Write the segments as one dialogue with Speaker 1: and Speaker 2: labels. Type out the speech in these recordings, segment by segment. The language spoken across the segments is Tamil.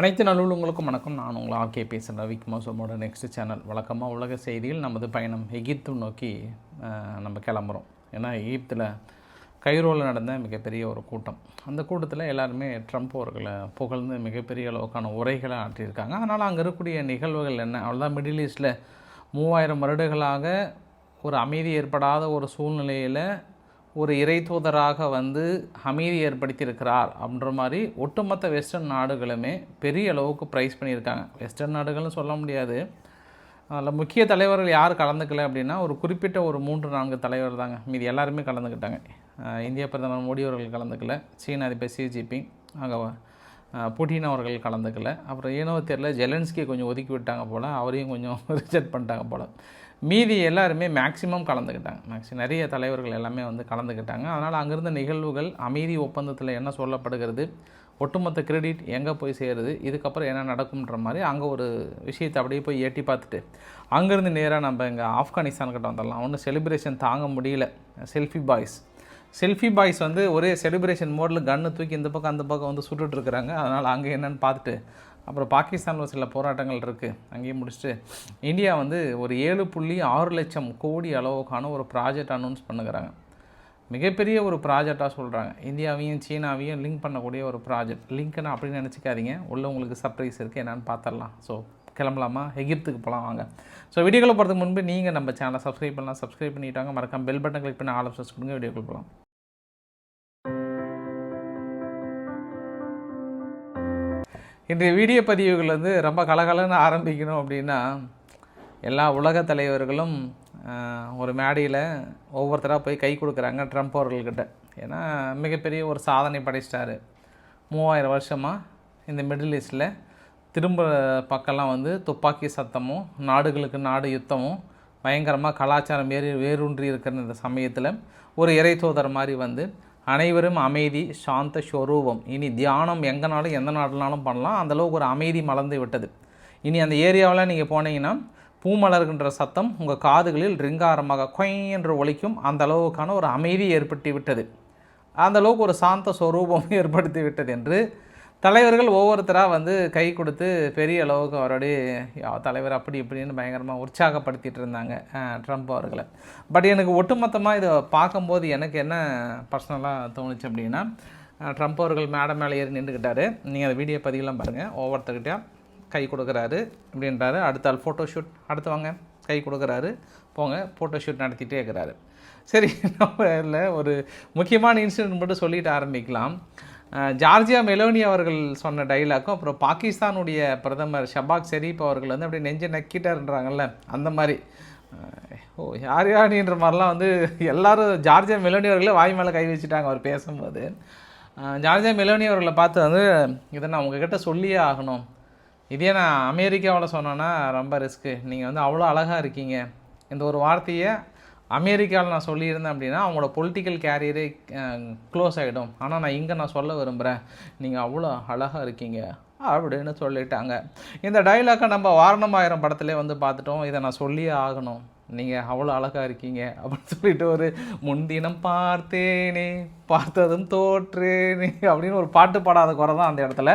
Speaker 1: அனைத்து நல்லுள்ளவங்களுக்கும் வணக்கம். நான் உங்கள் ஆர்கே பேசுகிறேன் ரவிக்குமார் சோமோட நெக்ஸ்ட் சேனல் வழக்கமாக உலக செய்தியில் நமது பயணம் எகிப்து நோக்கி நம்ம கிளம்புறோம். ஏன்னா எகிப்தில் கைரோவில் நடந்த மிகப்பெரிய ஒரு கூட்டம். அந்த கூட்டத்தில் எல்லாருமே ட்ரம்ப் அவர்களை புகழ்ந்து மிகப்பெரிய அளவுக்கான உரைகளை ஆற்றியிருக்காங்க. அதனால் அங்கே இருக்கக்கூடிய நிகழ்வுகள் என்ன? அவ்வளோதான் மிடில் ஈஸ்ட்டில் மூவாயிரம் வருடங்களாக ஒரு அமைதி ஏற்படாத ஒரு சூழ்நிலையில் ஒரு இறை தூதராக வந்து அமைதி ஏற்படுத்தியிருக்கிறார் அப்படின்ற மாதிரி ஒட்டுமொத்த வெஸ்டர்ன் நாடுகளுமே பெரிய அளவுக்கு ப்ரைஸ் பண்ணியிருக்காங்க. வெஸ்டர்ன் நாடுகள்னு சொல்ல முடியாது. அதில் முக்கிய தலைவர்கள் யார் கலந்துக்கல அப்படின்னா ஒரு குறிப்பிட்ட ஒரு மூன்று நான்கு தலைவர் தாங்க. மீதி எல்லாருமே கலந்துக்கிட்டாங்க. இந்திய பிரதமர் மோடி அவர்கள் கலந்துக்கல. சீன அதிபர் ஷி ஜின்பிங் அங்கே புட்டின் அவர்கள் கலந்துக்கல. அப்புறம் ஏனோ தெரியல ஜெலன்ஸ்கி கொஞ்சம் ஒதுக்கி விட்டாங்க போல் அவரையும் கொஞ்சம் ரிஜெக்ட் பண்ணிட்டாங்க போல். மீதி எல்லாருமே மேக்ஸிமம் கலந்துக்கிட்டாங்க. மேக்ஸி நிறைய தலைவர்கள் எல்லாமே வந்து கலந்துக்கிட்டாங்க. அதனால் அங்கிருந்த நிகழ்வுகள் அமைதி ஒப்பந்தத்தில் என்ன சொல்லப்படுகிறது ஒட்டுமொத்த கிரெடிட் எங்கே போய் சேருது இதுக்கப்புறம் என்ன நடக்கும்ன்ற மாதிரி அங்கே ஒரு விஷயத்தை அப்படியே போய் எட்டி பார்த்துட்டு அங்கேருந்து நேராக நம்ம இங்கே ஆப்கானிஸ்தான் கிட்ட வந்துடலாம். ஒன்றும் செலிப்ரேஷன் தாங்க முடியல. செல்ஃபி பாய்ஸ் செல்ஃபி பாய்ஸ் வந்து ஒரே செலிப்ரேஷன் மோடில் கன்று தூக்கி இந்த பக்கம் அந்த பக்கம் வந்து சுட்டுட்ருக்குறாங்க அதனால் அங்கே என்னென்னு பார்த்துட்டு அப்புறம் பாகிஸ்தானில் சில போராட்டங்கள் இருக்குது அங்கேயும் முடிச்சுட்டு இந்தியா வந்து ஒரு ஏழு புள்ளி ஆறு லட்சம் கோடி அளவுக்கான ஒரு ப்ராஜெக்ட் அனௌன்ஸ் பண்ணுகிறாங்க. மிகப்பெரிய ஒரு ப்ராஜெக்டாக சொல்கிறாங்க இந்தியாவையும் சீனாவையும் லிங்க் பண்ணக்கூடிய ஒரு ப்ராஜெக்ட் லிங்க்னு அப்படின்னு நினச்சிக்காதீங்க. உள்ள உங்களுக்கு சர்ப்ரைஸ் இருக்குது என்னென்னு பார்த்துடலாம் ஸோ கிளம்பலாமா? எகிப்துக்கு போகலாம் வாங்க. ஸோ வீடியோக்குள்ளே போகிறதுக்கு முன்பு நீங்கள் நம்ம சேனலை சப்ஸ்கிரைப் பண்ணலாம். சப்ஸ்கிரைப் பண்ணிட்டாங்க. மறக்காம பெல் பட்டன் கிளிக் பண்ணி ஆல் ஆப்ஷன்ஸ் கொடுங்க. வீடியோக்குள்ளே போகலாம் இன்றைய வீடியோ பதிவுகள் வந்து ரொம்ப கலகலன்னு ஆரம்பிக்கணும் அப்படின்னா எல்லா உலக தலைவர்களும் ஒரு மேடையில் ஒவ்வொருத்தராக போய் கை கொடுக்குறாங்க ட்ரம்ப் அவர்கள்கிட்ட. ஏன்னா மிகப்பெரிய ஒரு சாதனை படைச்சிட்டாரு. மூவாயிரம் வருஷமாக இந்த மிடில் ஈஸ்டில் திரும்ப பக்கம்லாம் வந்து துப்பாக்கி சத்தமும் நாடுகளுக்கு நாடு யுத்தமும் பயங்கரமாக கலாச்சாரம் வேறு வேரூன்றி இருக்கிற இந்த சமயத்தில் ஒரு இறை தூதர் மாதிரி வந்து அனைவரும் அமைதி சாந்த ஸ்வரூபம். இனி தியானம் எங்கனாலும் எந்த நாடுனாலும் பண்ணலாம். அந்தளவுக்கு ஒரு அமைதி மலர்ந்து விட்டது. இனி அந்த ஏரியாவில் நீங்கள் போனீங்கன்னா பூமலர்கின்ற சத்தம் உங்கள் காதுகளில் ரிங்காரமாக கொய் என்று ஒழிக்கும் அந்த அளவுக்கான ஒரு அமைதி ஏற்பட்டு விட்டது. அந்த அளவுக்கு ஒரு சாந்த ஸ்வரூபம் ஏற்படுத்தி விட்டது என்று தலைவர்கள் ஒவ்வொருத்தராக வந்து கை கொடுத்து பெரிய அளவுக்கு அவருடைய தலைவர் அப்படி இப்படின்னு பயங்கரமாக உற்சாகப்படுத்திட்டு இருந்தாங்க ட்ரம்ப் அவர்களை. பட் எனக்கு ஒட்டுமொத்தமாக இதை பார்க்கும்போது எனக்கு என்ன பர்சனலாக தோணுச்சு அப்படின்னா ட்ரம்ப் அவர்கள் மேடம் மேலே ஏறி நின்றுக்கிட்டாரு. நீங்கள் அந்த வீடியோ பதிவெலாம் பாருங்கள் ஒவ்வொருத்தர்கிட்ட கை கொடுக்குறாரு அப்படின்றாரு. அடுத்த ஆள் ஃபோட்டோ ஷூட் அடுத்து வாங்க. கை கொடுக்குறாரு. போங்க ஃபோட்டோ ஷூட் நடத்திட்டே இருக்கிறாரு. சரி நம்ம இல்லை ஒரு முக்கியமான இன்சிடென்ட் மட்டும் சொல்லிட்டு ஆரம்பிக்கலாம். ஜார்ஜியா மெலோனி அவர்கள் சொன்ன டைலாக்கும் அப்புறம் பாகிஸ்தானுடைய பிரதமர் ஷபாக் ஷெரீப் அவர்கள் வந்து அப்படியே நெஞ்ச நக்கிட்டாருன்றாங்கல்ல அந்த மாதிரி. ஓ யார் யாரின்ற மாதிரிலாம் வந்து எல்லாரும் ஜார்ஜியா மெலோனி அவர்களே வாய் மேலே கை வச்சுட்டாங்க அவர் பேசும்போது. ஜார்ஜியா மெலோனி அவர்களை பார்த்து வந்து இதை நான் உங்ககிட்ட சொல்லியே ஆகணும். இதே நான் அமெரிக்காவில் சொன்னேன்னா ரொம்ப ரிஸ்க்கு நீங்கள் வந்து அவ்வளோ அழகாக இருக்கீங்க. இந்த ஒரு வார்த்தையை அமெரிக்காவில் நான் சொல்லியிருந்தேன் அப்படின்னா அவங்களோட பொலிட்டிக்கல் கேரியரே க்ளோஸ் ஆகிடும் ஆனால் நான் இங்கே நான் சொல்ல விரும்புகிறேன் நீங்கள் அவ்வளோ அழகாக இருக்கீங்க. அப்படின்னு சொல்லிட்டாங்க. இந்த டைலாக்கை நம்ம வாரணமாயிரம் படத்திலே வந்து பார்த்துட்டோம். இதை நான் சொல்லியே ஆகணும். நீங்கள் அவ்வளோ அழகாக இருக்கீங்க. அப்படின்னு சொல்லிட்டு ஒரு முன்தினம் பார்த்தேனே பார்த்ததும் தோற்றேனே அப்படின்னு ஒரு பாட்டு பாடாத குறை தான் அந்த இடத்துல.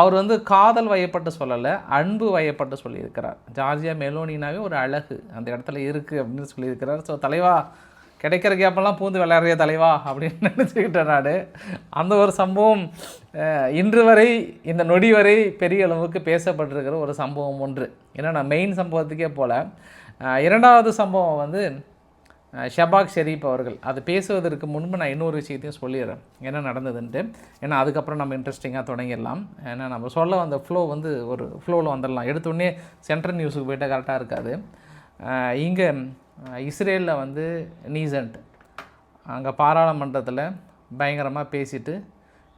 Speaker 1: அவர் வந்து காதல் வயப்பட்டு சொல்லலை அன்பு வயப்பட்டு சொல்லியிருக்கிறார். ஜார்ஜியா மெலோனினாவே ஒரு அழகு அந்த இடத்துல இருக்குது அப்படின்னு சொல்லியிருக்கிறார். ஸோ தலைவா கிடைக்கிற கேப்பெல்லாம் பூந்து விளையாடுறிய தலைவா அப்படின்னு நினச்சிக்கிட்டேன் நான். அந்த ஒரு சம்பவம் இன்று வரை இந்த நொடி வரை பெரிய அளவுக்கு பேசப்பட்டிருக்கிற ஒரு சம்பவம் ஒன்று. ஏன்னா நான் மெயின் சம்பவத்துக்கே போல் இரண்டாவது சம்பவம் வந்து ஷபாக் ஷெரீப் அவர்கள். அது பேசுவதற்கு முன்பு நான் இன்னொரு விஷயத்தையும் சொல்லிடுறேன். என்ன நடந்ததுன்ட்டு. ஏன்னா அதுக்கப்புறம் நம்ம இன்ட்ரெஸ்டிங்காக தொடங்கிடலாம். ஏன்னா நம்ம சொல்ல வந்த ஃப்ளோ வந்து ஒரு ஃப்ளோவில் வந்துடலாம். எடுத்தோடனே சென்ட்ரல் நியூஸுக்கு போயிட்டால் கரெக்டாக இருக்காது. இங்கே இஸ்ரேலில் வந்து நீசன்ட். அங்கே பாராளுமன்றத்தில் பயங்கரமாக பேசிட்டு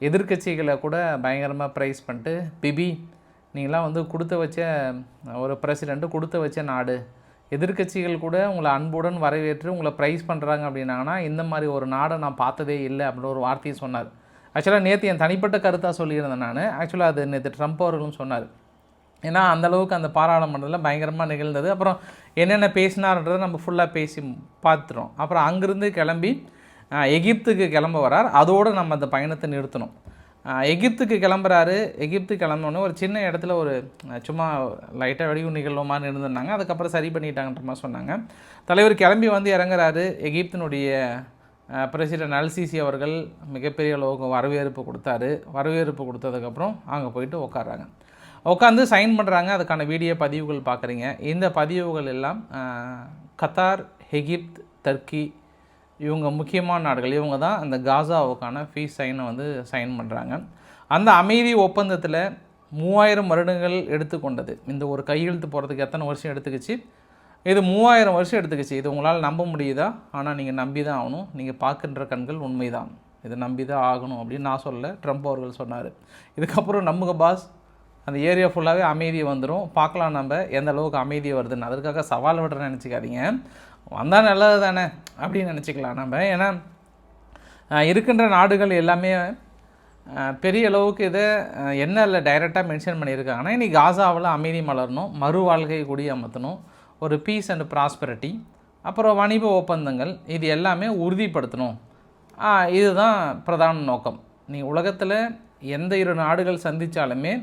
Speaker 1: எதிர்க்கட்சிகளை கூட பயங்கரமாக ப்ரைஸ் பண்ணிட்டு பிபி நீங்களாம் வந்து கொடுத்து வச்ச ஒரு பிரசிடெண்ட்டு கொடுத்து வச்ச நாடு. எதிர்க்கட்சிகள் கூட உங்களை அன்புடன் வரவேற்று உங்களை ப்ரைஸ் பண்ணுறாங்க அப்படின்னாங்கன்னா இந்த மாதிரி ஒரு நாடை நான் பார்த்ததே இல்லை அப்படின்னு ஒரு வார்த்தையை சொன்னார். ஆக்சுவலாக நேற்று என் தனிப்பட்ட கருத்தாக சொல்லியிருந்தேன் நான். ஆக்சுவலாக அது நேற்று ட்ரம்ப் அவர்களும் சொன்னார். ஏன்னா அந்தளவுக்கு அந்த பாராளுமன்றத்தில் பயங்கரமாக நிகழ்ந்தது. அப்புறம் என்னென்ன பேசினார்ன்றதை நம்ம ஃபுல்லாக பேசி பார்த்துட்டோம் அப்புறம் அங்கேருந்து கிளம்பி எகிப்துக்கு கிளம்ப வரார். அதோடு நம்ம அந்த பயணத்தை நிறுத்தணும். எகிப்துக்கு கிளம்புறாரு. எகிப்து கிளம்புனோடனே ஒரு சின்ன இடத்துல ஒரு சும்மா லைட்டாக வெடிவு நிகழ்வோமான்னு இருந்திருந்தாங்க. அதுக்கப்புறம் சரி பண்ணிட்டாங்கன்ற மாதிரி சொன்னாங்க. தலைவர் கிளம்பி வந்து இறங்குறாரு. எகிப்தினுடைய பிரசிடன் அல்சிசி அவர்கள் மிகப்பெரிய அளவுக்கு வரவேற்பு கொடுத்தாரு. வரவேற்பு கொடுத்ததுக்கப்புறம் அங்கே போயிட்டு உட்காராங்க உட்காந்து சைன் பண்ணுறாங்க அதுக்கான வீடியோ பதிவுகள் பார்க்குறீங்க. இந்த பதிவுகள் எல்லாம் கத்தார் எகிப்த் டர்க்கி இவங்க முக்கியமான நாடுகள். இவங்க தான் அந்த காசாவுக்கான ஃபீஸ் சைனை வந்து சைன் பண்ணுறாங்க அந்த அமைதி ஒப்பந்தத்தில் மூவாயிரம் வருடங்கள் எடுத்துக்கொண்டது. இந்த ஒரு கையெழுத்து போகிறதுக்கு எத்தனை வருஷம் எடுத்துக்கிச்சு? இது மூவாயிரம் வருஷம் எடுத்துக்கிச்சு. இது உங்களால் நம்ப முடியுதா? ஆனால் நீங்கள் நம்பி தான் ஆகணும். நீங்கள் பார்க்கின்ற கண்கள் உண்மைதான். இதை நம்பி தான் ஆகணும் அப்படின்னு நான் சொல்ல ட்ரம்ப் அவர்கள் சொன்னார். இதுக்கப்புறம் நமக்கு பாஸ். அந்த ஏரியா ஃபுல்லாகவே அமைதி வந்துடும் பார்க்கலாம் நம்ம எந்த அளவுக்கு அமைதி வருதுன்னு. அதற்காக சவால் விடுற நினச்சிக்காதீங்க. வந்தால் நல்லது தானே அப்படின்னு நினச்சிக்கலாம் நம்ம. ஏன்னா இருக்கின்ற நாடுகள் எல்லாமே பெரிய அளவுக்கு இதை என்ன இல்லை டைரெக்டாக மென்ஷன் பண்ணியிருக்காங்கன்னா இன்றைக்கி காசாவில் அமைதி மலரணும் மறு வாழ்க்கையை குடி அமர்த்தணும் ஒரு பீஸ் அண்ட் ப்ராஸ்பரிட்டி அப்புறம் வணிக ஒப்பந்தங்கள் இது எல்லாமே உறுதிப்படுத்தணும். இதுதான் பிரதான நோக்கம். நீ உலகத்தில் எந்த இரு நாடுகள் சந்தித்தாலுமே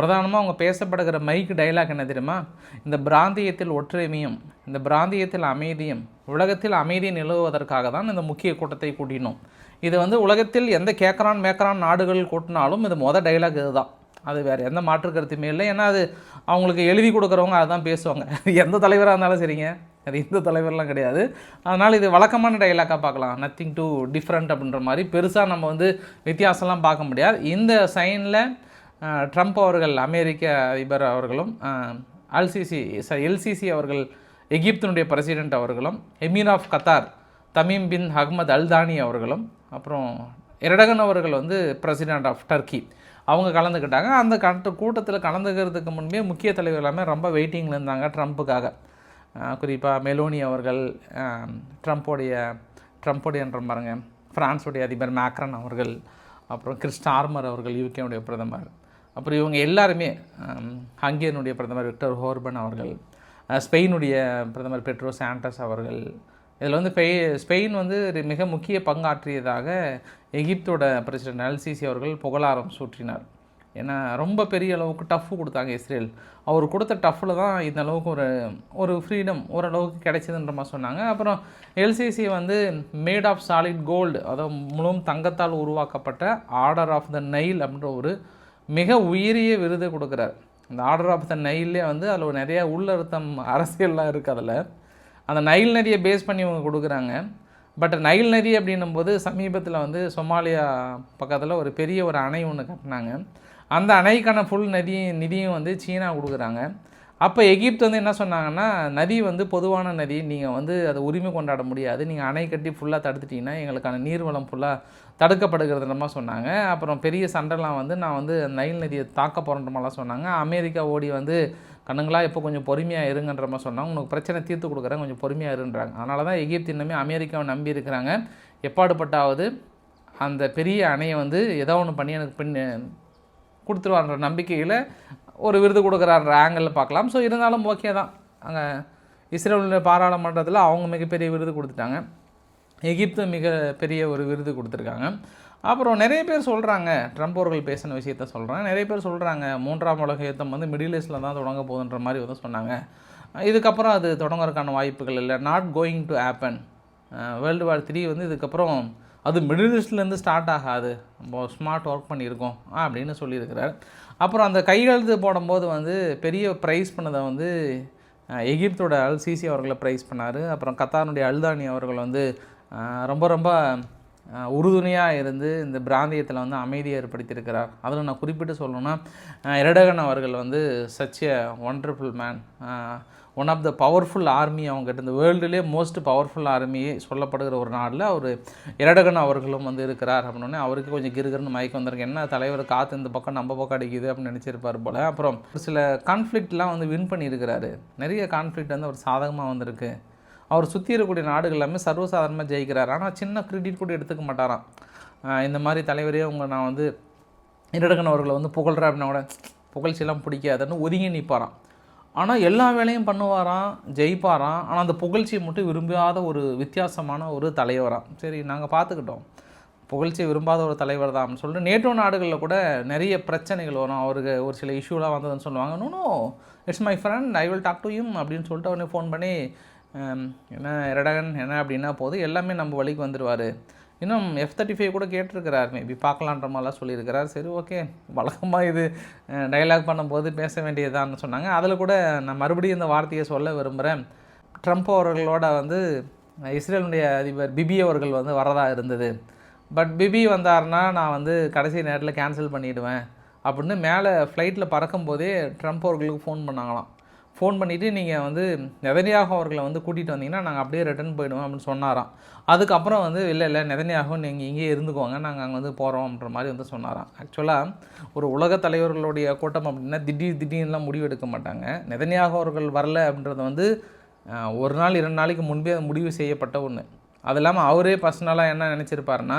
Speaker 1: பிரதானமாக அவங்க பேசப்படுகிற மைக் டைலாக் என்ன தெரியுமா? இந்த பிராந்தியத்தில் ஒற்றுமையும் இந்த பிராந்தியத்தில் அமைதியும் உலகத்தில் அமைதி நிலவுவதற்காக தான் இந்த முக்கிய கூட்டத்தை கூட்டினோம். இது வந்து உலகத்தில் எந்த கேட்குறான் மேக்கரான் நாடுகள் கூட்டினாலும் இது மொதல் டைலாக் இதுதான். அது வேறு எந்த மாற்று கருத்துமே இல்லை. ஏன்னா அது அவங்களுக்கு எழுதி கொடுக்குறவங்க அதுதான் பேசுவாங்க. எந்த தலைவராக இருந்தாலும் சரிங்க. அது இந்த தலைவர்லாம் கிடையாது. அதனால் இது வழக்கமான டைலாக்காக பார்க்கலாம். நத்திங் டு டிஃப்ரெண்ட் அப்படின்ற மாதிரி பெருசாக நம்ம வந்து வித்தியாசம்லாம் பார்க்க முடியாது. இந்த சைனில் ட்ரம்ப் அவர்கள் அமெரிக்க அதிபர் அவர்களும் அல்சிசி எல்சிசி அவர்கள் எகிப்தினுடைய பிரசிடெண்ட் அவர்களும் emir of Qatar Tamim bin Ahmad Al Thani அவர்களும் அப்புறம் எரடகன் அவர்கள் வந்து பிரசிடெண்ட் ஆஃப் டர்க்கி அவங்க கலந்துக்கிட்டாங்க. அந்த கட்ட கூட்டத்தில் கலந்துக்கிறதுக்கு முன்பே முக்கிய தலைவர் எல்லாமே ரொம்ப வெயிட்டிங்கில் இருந்தாங்க ட்ரம்ப்புக்காக. குறிப்பாக மெலோனி அவர்கள் ட்ரம்ப்போடைய ட்ரம்ப்போடையன்ற பாருங்க ஃப்ரான்ஸுடைய அதிபர் மேக்ரன் அவர்கள் அப்புறம் கிறிஸ்டார்மர் அவர்கள் யூகேவுடைய பிரதமர். அப்புறம் இவங்க எல்லாருமே ஹங்கேரியனுடைய பிரதமர் விக்டர் ஹோர்பன் அவர்கள் ஸ்பெயினுடைய பிரதமர் பெட்ரோ சாண்டஸ் அவர்கள் இதில் வந்து பெய் ஸ்பெயின் வந்து ஒரு மிக முக்கிய பங்காற்றியதாக எகிப்தோட பிரசிடென்ட் அல்சிசி அவர்கள் புகழாரம் சூற்றினார். ஏன்னா ரொம்ப பெரிய அளவுக்கு டஃப் கொடுத்தாங்க இஸ்ரேல். அவர் கொடுத்த டஃப்பில் தான் இந்த அளவுக்கு ஒரு ஒரு ஃப்ரீடம் ஓரளவுக்கு கிடைச்சதுன்ற மாதிரி சொன்னாங்க. அப்புறம் எல்சிசி வந்து மேட் ஆஃப் சாலிட் கோல்டு அதாவது முழுவதும் தங்கத்தால் உருவாக்கப்பட்ட ஆர்டர் ஆஃப் த நைல் அப்படின்ற ஒரு மிக உயரிய விருது கொடுக்குறார். இந்த ஆர்டர் ஆஃப் த நைல்லே வந்து அதில் நிறையா உள்ளர்த்தம் அரசியல்லாம் இருக்குது அதில். அந்த நைல் நதியை பேஸ் பண்ணி இவங்க கொடுக்குறாங்க. பட் நைல் நதி அப்படின்னும் போது சமீபத்தில் வந்து சொமாலியா பக்கத்தில் ஒரு பெரிய ஒரு அணை ஒன்று கட்டினாங்க. அந்த அணைக்கான ஃபுல் நதி நிதியும் வந்து சீனா கொடுக்குறாங்க. அப்போ எகிப்து வந்து என்ன சொன்னாங்கன்னா நதி வந்து பொதுவான நதி நீங்கள் வந்து அதை உரிமை கொண்டாட முடியாது. நீங்கள் அணை கட்டி ஃபுல்லாக தடுத்துட்டீங்கன்னா எங்களுக்கான நீர்வளம் ஃபுல்லாக தடுக்கப்படுகிறதுன்ற சொன்னாங்க. அப்புறம் பெரிய சண்டைலாம் வந்து நான் வந்து நைல் நதியை தாக்க போகிறன்றமாலாம் சொன்னாங்க. அமெரிக்கா ஓடி வந்து கண்ணுங்களா இப்போ கொஞ்சம் பொறுமையாக இருங்கன்ற மாதிரி சொன்னாங்க. உனக்கு பிரச்சனை தீர்த்து கொடுக்குறேன் கொஞ்சம் பொறுமையாக இருன்றாங்க. அதனால தான் எகிப்து இன்னுமே அமெரிக்காவை நம்பி இருக்கிறாங்க. எப்பாடுபட்டாவது அந்த பெரிய அணையை வந்து ஏதோ ஒன்று பண்ணி எனக்கு பின் கொடுத்துருவான்ற நம்பிக்கையில் ஒரு விருது கொடுக்குறான்ற ஆங்கிளில் பார்க்கலாம். ஸோ இருந்தாலும் ஓகே தான். அங்கே இஸ்ரேலுடைய பாராளுமன்றத்தில் அவங்க மிகப்பெரிய விருது கொடுத்துட்டாங்க. எகிப்து மிக பெரிய ஒரு விருது கொடுத்துருக்காங்க. அப்புறம் நிறைய பேர் சொல்கிறாங்க ட்ரம்ப் அவர்கள் பேசின விஷயத்த சொல்கிறாங்க நிறைய பேர் சொல்கிறாங்க மூன்றாம் உலக யுத்தம் வந்து மிடில் ஈஸ்டில் தான் தொடங்க போகுதுன்ற மாதிரி வந்து சொன்னாங்க. இதுக்கப்புறம் அது தொடங்குறதுக்கான வாய்ப்புகள் இல்லை. Not going to happen world war three வந்து இதுக்கப்புறம் அது மிடில் ஈஸ்ட்லேருந்து ஸ்டார்ட் ஆகாது. நம்ம ஸ்மார்ட் ஒர்க் பண்ணியிருக்கோம். அப்படின்னு சொல்லியிருக்கிறார். அப்புறம் அந்த கையெழுத்து போடும்போது வந்து பெரிய ப்ரைஸ் பண்ணதை வந்து எகிப்தோட அல் சிசி அவர்களை ப்ரைஸ் பண்ணார். அப்புறம் கத்தாருடைய அல்தானி அவர்கள் வந்து ரொம்ப ரொம்ப உறுதுணையாக இருந்து இந்த பிராந்தியத்தில் வந்து அமைதியை ஏற்படுத்தியிருக்கிறார். அதில் நான் குறிப்பிட்டு சொல்லணும்னா இரடகன் எரடகன் அவர்கள் வந்து such a wonderful man one of the powerful army அவங்ககிட்ட இந்த வேர்ல்டுலேயே மோஸ்ட் பவர்ஃபுல் ஆர்மி சொல்லப்படுகிற ஒரு நாளில் அவர் இரடகன் அவர்களும் வந்து இருக்கிறார் அப்படின்னே அவருக்கு கொஞ்சம் கிருகிருன்னு மயக்கம் வந்திருக்கு. என்ன தலைவர் காற்று இந்த பக்கம் நம்ம பக்கம் அடிக்குது அப்படின்னு நினச்சிருப்பார் போல். அப்புறம் ஒரு சில கான்ஃப்ளிக்ட்லாம் வந்து வின் பண்ணியிருக்கிறாரு. நிறைய கான்ஃப்ளிக்ட் வந்து அவர் சாதகமாக வந்திருக்கு. அவர் சுற்றி இருக்கக்கூடிய நாடுகள் எல்லாமே சர்வசாதாரணமாக ஜெயிக்கிறார். ஆனால் சின்ன கிரெடிட் கூட எடுத்துக்க மாட்டாராம். இந்த மாதிரி தலைவரே அவங்க நான் வந்து இரடகன் அவர்களை வந்து புகழ்கிறேன் அப்படின்னா கூட புகழ்ச்சியெல்லாம் பிடிக்காதுன்னு ஒதுங்கி நிற்பாராம் ஆனால் எல்லா வேலையும் பண்ணுவாராம் ஜெயிப்பாராம். ஆனால் அந்த புகழ்ச்சியை மட்டும் விரும்பாத ஒரு வித்தியாசமான ஒரு தலைவராக சரி நாங்கள் பார்த்துக்கிட்டோம். புகழ்ச்சியை விரும்பாத ஒரு தலைவர் தான் சொல்லிட்டு நேட்டோ நாடுகளில் கூட நிறைய பிரச்சனைகள் வரும். அவருக்கு ஒரு சில இஷ்யூலாம் வந்ததுன்னு சொல்லுவாங்க. No it's my friend I will talk to him அப்படின்னு சொல்லிட்டு அவனே ஃபோன் பண்ணி என்ன ரெடகன் என்ன அப்படின்னா போது எல்லாமே நம்ம வழிக்கு வந்துடுவார் இன்னும் எஃப் தேர்ட்டி ஃபைவ் கூட கேட்டிருக்கிறார் மேபி பார்க்கலான்ற மாதிரிலாம் சொல்லியிருக்கிறார். சரி ஓகே வழக்கமாக இது டைலாக் பண்ணும்போது பேச வேண்டியதுதான்னு சொன்னாங்க. அதில் கூட நான் மறுபடியும் இந்த வார்த்தையை சொல்ல விரும்புகிறேன் ட்ரம்ப் அவர்களோட வந்து இஸ்ரேலுடைய அதிபர் பிபி அவர்கள் வந்து வரதா இருந்தது. பட் பிபி வந்தாருன்னா நான் வந்து கடைசி நேரத்தில் கேன்சல் பண்ணிவிடுவேன் அப்படின்னு மேலே ஃப்ளைட்டில் பறக்கும்போதே ட்ரம்ப் அவர்களுக்கு ஃபோன் பண்ணாங்களாம். ஃபோன் பண்ணிவிட்டு நீங்கள் வந்து நெதனியாக அவர்களை வந்து கூட்டிகிட்டு வந்தீங்கன்னா நாங்கள் அப்படியே ரிட்டர்ன் போயிடுவோம் அப்படின்னு சொன்னாராம். அதுக்கப்புறம் வந்து இல்லை இல்லை நெதனியாகவும் நீங்கள் இங்கேயே இருந்துக்கோங்க. நாங்கள் அங்கே வந்து போகிறோம்ன்ற மாதிரி வந்து சொன்னாராம். ஆக்சுவலாக ஒரு உலக தலைவர்களுடைய கூட்டம் அப்படின்னா திடீர் திடீர்னுலாம் முடிவு எடுக்க மாட்டாங்க. நெதனியாக அவர்கள் வரல அப்படின்றது வந்து ஒரு நாள் இரண்டு நாளைக்கு முன்பே அது முடிவு செய்யப்பட்ட ஒன்று அது இல்லாமல் அவரே பர்சனலாக என்ன நினச்சிருப்பாருன்னா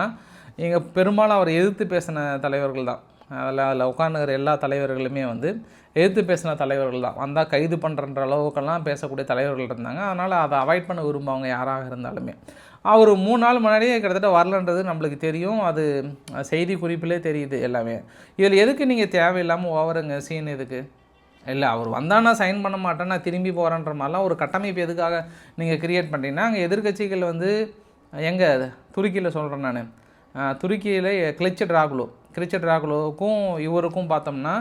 Speaker 1: எங்கள் பெரும்பாலும் அவர் எதிர்த்து பேசின தலைவர்கள் தான். அதில் அதில் உட்காந்துக்கிற எல்லா தலைவர்களுமே வந்து எதிர்த்து பேசின தலைவர்கள் தான். வந்தால் கைது பண்ணுறன்ற அளவுக்கெல்லாம் பேசக்கூடிய தலைவர்கள் இருந்தாங்க. அதனால் அதை அவாய்ட் பண்ண விரும்புவாங்க யாராக இருந்தாலுமே. அவர் மூணு நாள் முன்னாடியே கிட்டத்தட்ட வரலன்றது நம்மளுக்கு தெரியும். அது செய்தி குறிப்பிலே தெரியுது எல்லாமே. இதில் எதுக்கு நீங்கள் தேவையில்லாமல் ஓவருங்க? சீன் எதுக்கு? இல்லை அவர் வந்தால் நான் சைன் பண்ண மாட்டேன் நான் திரும்பி போகிறேன்ற மாதிரிலாம் ஒரு கட்டமைப்பு எதுக்காக நீங்கள் கிரியேட் பண்ணுறீங்கன்னா அங்கே எதிர்க்கட்சிகள் வந்து எங்கே துருக்கியில் சொல்கிறேன் நான். துருக்கியில் கிளிச்சட் ராகுலோ கிளிச்சட் ராகுலோவுக்கும் இவருக்கும் பார்த்தோம்னா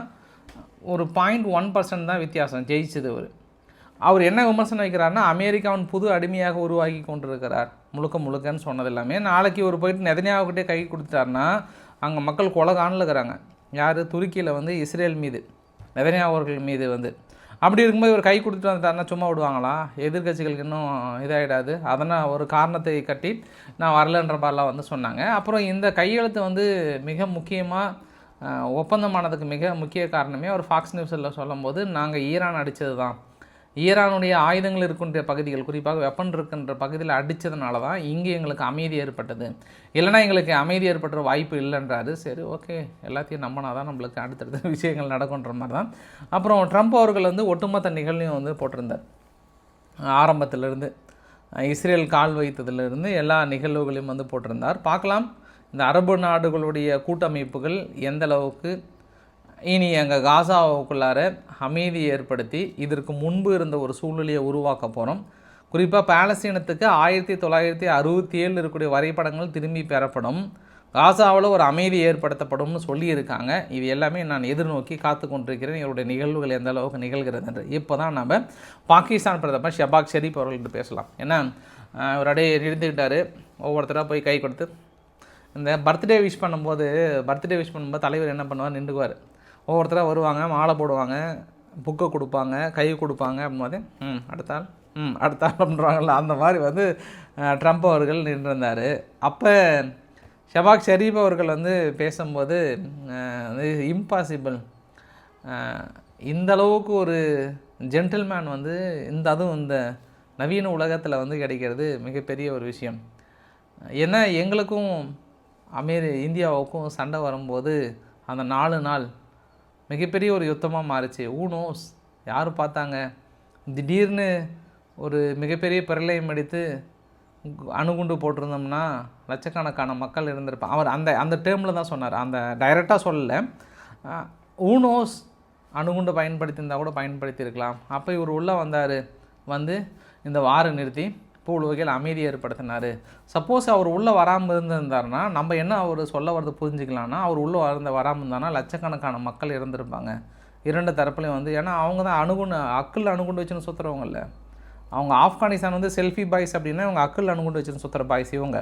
Speaker 1: ஒரு பாயிண்ட் ஒன் பர்சன்ட் தான் வித்தியாசம். ஜெயிச்சது அவர் அவர் என்ன விமர்சனம் வைக்கிறாருன்னா அமெரிக்காவின் புது அடிமையாக உருவாக்கி கொண்டிருக்கிறார். முழுக்க முழுக்கன்னு சொன்னது எல்லாமே நாளைக்கு ஒரு போயிட்டு நெதனியாவுக்கிட்டே கை கொடுத்துட்டாருன்னா அங்கே மக்கள் கொலை காணலுக்கிறாங்க யார்? துருக்கியில் வந்து இஸ்ரேல் மீது. நெதனியா அவர்கள் மீது வந்து. அப்படி இருக்கும்போது இவர் கை கொடுத்துட்டு வந்துட்டாருன்னா சும்மா விடுவாங்களா? எதிர்க்கட்சிகளுக்கு இன்னும் இதாகிடாது அதனால் ஒரு காரணத்தை கட்டி நான் வரலன்ற மாதிரிலாம் வந்து சொன்னாங்க. அப்புறம் இந்த கையெழுத்து வந்து மிக முக்கியமாக ஒப்பந்தமானதுக்கு மிக முக்கிய காரணமே அவர் ஃபாக்ஸ் நியூஸில் சொல்லும்போது நாங்கள் ஈரான் அடித்தது தான் ஈரானுடைய ஆயுதங்கள் இருக்கின்ற பகுதிகள் குறிப்பாக வெப்பன் இருக்கின்ற பகுதியில் அடித்ததுனால தான் இங்கே எங்களுக்கு அமைதி ஏற்பட்டது. இல்லைன்னா எங்களுக்கு அமைதி ஏற்படுற வாய்ப்பு இல்லைன்றாரு. சரி ஓகே எல்லாத்தையும் நம்பினா தான் நம்மளுக்கு அடுத்தடுத்த விஷயங்கள் நடக்குன்ற மாதிரி தான் அப்புறம் ட்ரம்ப் அவர்கள் வந்து ஒட்டுமொத்த நிகழ்வையும் வந்து போட்டிருந்தார். ஆரம்பத்திலிருந்து இஸ்ரேல் கால் வைத்ததிலிருந்து எல்லா நிகழ்வுகளையும் வந்து போட்டிருந்தார். பார்க்கலாம். இந்த அரபு நாடுகளுடைய கூட்டமைப்புகள் எந்த அளவுக்கு இனி எங்கள் காசாவுக்குள்ளார அமைதி ஏற்படுத்தி இதற்கு முன்பு இருந்த ஒரு சூழ்நிலையை உருவாக்க போகிறோம் குறிப்பாக பாலஸ்தீனத்துக்கு ஆயிரத்தி தொள்ளாயிரத்தி அறுபத்தி ஏழில் இருக்கக்கூடிய வரைபடங்கள் திரும்பி பெறப்படும். காசாவில் ஒரு அமைதி ஏற்படுத்தப்படும்னு சொல்லியிருக்காங்க. இது எல்லாமே நான் எதிர்நோக்கி காத்து கொண்டிருக்கிறேன். இவருடைய நிகழ்வுகள் எந்த அளவுக்கு நிகழ்கிறது என்று. இப்போ தான் நம்ம பாகிஸ்தான் பிரதமர் ஷபாக் ஷெரீப் அவர்கள்ட்ட பேசலாம். ஏன்னா அஹ், இவர் ஒவ்வொருத்தராக போய் கை கொடுத்து இந்த பர்த்டே விஷ் பண்ணும்போது பர்த்டே விஷ் பண்ணும்போது தலைவர் என்ன பண்ணுவார்? நின்றுக்குவார். ஒவ்வொருத்தராக வருவாங்க மாலை போடுவாங்க புக்கை கொடுப்பாங்க கை கொடுப்பாங்க அப்படின்போது ம் அடுத்தாள் ம் அடுத்தாள் அப்படின்றாங்கல்ல அந்த மாதிரி வந்து ட்ரம்ப் அவர்கள் நின்றிருந்தார். அப்போ ஷபாக் ஷெரீப் அவர்கள் வந்து பேசும்போது இம்பாசிபிள் இந்த அளவுக்கு ஒரு ஜென்டில்மேன் வந்து இந்த அதுவும் இந்த நவீன உலகத்தில் வந்து கிடைக்கிறது மிகப்பெரிய ஒரு விஷயம். ஏன்னா எங்களுக்கும் அமெரி இந்தியாவுக்கும் சண்டை வரும்போது அந்த நாலு நாள் மிகப்பெரிய ஒரு யுத்தமாக மாறுச்சு. ஊனோஸ் யார் பார்த்தாங்க? திடீர்னு ஒரு மிகப்பெரிய பிரளயம் அடித்து அணுகுண்டு போட்டிருந்தோம்னா லட்சக்கணக்கான மக்கள் இருந்திருப்பான் அவர் அந்த அந்த டேர்மில் தான் சொன்னார். அந்த டைரெக்டாக சொல்லலை. ஊனோஸ் அணுகுண்டு பயன்படுத்தியிருந்தால் கூட பயன்படுத்தியிருக்கலாம். அப்போ இவர் உள்ளே வந்தார். வந்து இந்த வாரை நிறுத்தி பூல் வகையில் அமைதி ஏற்படுத்தினார். சப்போஸ் அவர் உள்ளே வராமல் இருந்திருந்தாருன்னா நம்ம என்ன அவர் சொல்ல வரது புரிஞ்சுக்கலாம்னா அவர் உள்ளே வரந்த வராமல் இருந்தார்னா லட்சக்கணக்கான மக்கள் இறந்துருப்பாங்க இரண்டு தரப்புலையும் வந்து ஏன்னா அவங்க தான் அணுகுண்டு அக்கில் அணுகுண்டு வச்சுன்னு சுற்றுறவங்கல்ல அவங்க ஆப்கானிஸ்தான் வந்து செல்ஃபி பாய்ஸ் அப்படின்னா இவங்க அக்கில் அணுகுண்டு வச்சுன்னு சுற்றுற பாய்ஸ் இவங்க.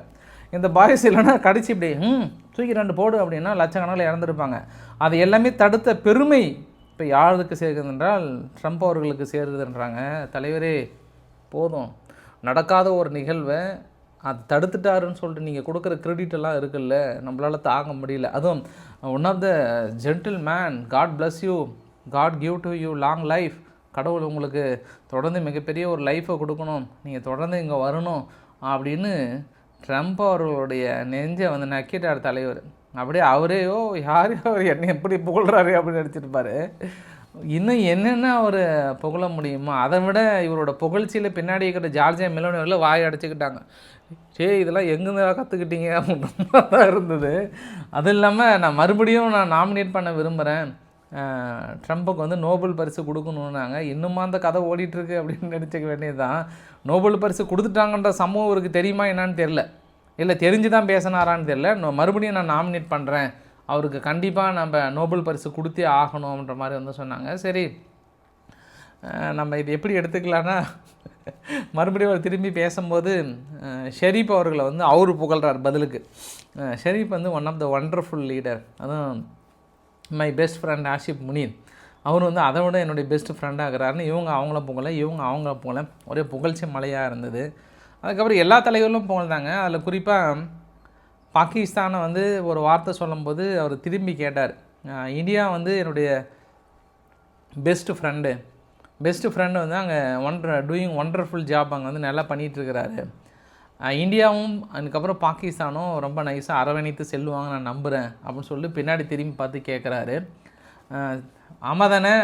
Speaker 1: இந்த பாய்ஸ் இல்லைன்னா கடிச்சு இப்படி ம் தூக்கி ரெண்டு போடு அப்படின்னா லட்சக்கணக்கில் இறந்துருப்பாங்க. அது எல்லாமே தடுத்த பெருமை இப்போ யாருக்கு சேர்க்குது என்றால் ட்ரம்ப் அவர்களுக்கு சேருதுன்றாங்க. தலைவரே போதும். நடக்காத ஒரு நிகழ்வை அது தடுத்துட்டாருன்னு சொல்லிட்டு நீங்கள் கொடுக்குற கிரெடிட் எல்லாம் இருக்குல்ல நம்மளால் தாங்க முடியல. அதுவும் one of the gentleman God bless you God give to you long life கடவுள் உங்களுக்கு தொடர்ந்து மிகப்பெரிய ஒரு லைஃப்பை கொடுக்கணும். நீங்கள் தொடர்ந்து இங்கே வரணும் அப்படின்னு ட்ரம்ப் அவர்களுடைய நெஞ்சை வந்து நக்கிட்டார் தலைவர். அப்படியே அவரேயோ யாரையோ அவர் என்னை எப்படி புகழ்றாரு அப்படின்னு நினச்சிருப்பாரு இன்னும் என்னென்ன அவர் புகழ முடியுமோ அதை விட இவரோட புகழ்ச்சியில் பின்னாடி இருக்கிற ஜார்ஜியா மெலோனியரில் வாய் அடைச்சிக்கிட்டாங்க. சே இதெல்லாம் எங்கேருந்து கற்றுக்கிட்டீங்க அப்படின்ற தான் இருந்தது. அது இல்லாமல் நான் மறுபடியும் நான் நாமினேட் பண்ண விரும்புகிறேன் ட்ரம்ப்புக்கு வந்து நோபல் பரிசு கொடுக்கணுன்னாங்க இன்னுமா அந்த கதை ஓடிட்டுருக்கு அப்படின்னு நினச்சிக்க வேண்டியது தான் நோபல் பரிசு கொடுத்துட்டாங்கன்ற சம்பவம் இவருக்கு தெரியுமா என்னான்னு தெரில இல்லை தெரிஞ்சு தான் பேசினாரான்னு தெரில மறுபடியும் நான் நாமினேட் பண்ணுறேன் அவருக்கு கண்டிப்பாக நம்ம நோபல் பரிசு கொடுத்தே ஆகணுன்ற மாதிரி வந்து சொன்னாங்க. சரி நம்ம இது எப்படி எடுத்துக்கலான்னா மறுபடியும் அவர் திரும்பி பேசும்போது ஷெரீப் அவர்களை வந்து அவர் புகழ்கிறார் பதிலுக்கு. ஷெரீப் வந்து one of the wonderful leader அதுவும் my best friend Asif Munir. அவர் வந்து அதை விட என்னுடைய பெஸ்ட் ஃப்ரெண்டாகிறாருன்னு இவங்க அவங்கள புகழ இவங்க அவங்கள புகழ ஒரே புகழ்ச்சி மலையாக இருந்தது. அதுக்கப்புறம் எல்லா தலைவர்களும் புகழ்ந்தாங்க. அதில் குறிப்பாக பாகிஸ்தானை வந்து ஒரு வார்த்தை சொல்லும்போது அவர் திரும்பி கேட்டார். இந்தியா வந்து என்னுடைய பெஸ்ட்டு ஃப்ரெண்டு பெஸ்ட்டு ஃப்ரெண்டு வந்து அங்கே ஒண்டர் டூயிங் ஒண்டர்ஃபுல் ஜாப் அங்கே வந்து நல்லா பண்ணிகிட்ருக்கிறாரு இந்தியாவும் அதுக்கப்புறம் பாகிஸ்தானும் ரொம்ப நைஸாக அரவணைத்து செல்லுவாங்க நான் நம்புகிறேன் அப்படின்னு சொல்லி பின்னாடி திரும்பி பார்த்து கேட்குறாரு. ஆமாம் தானே?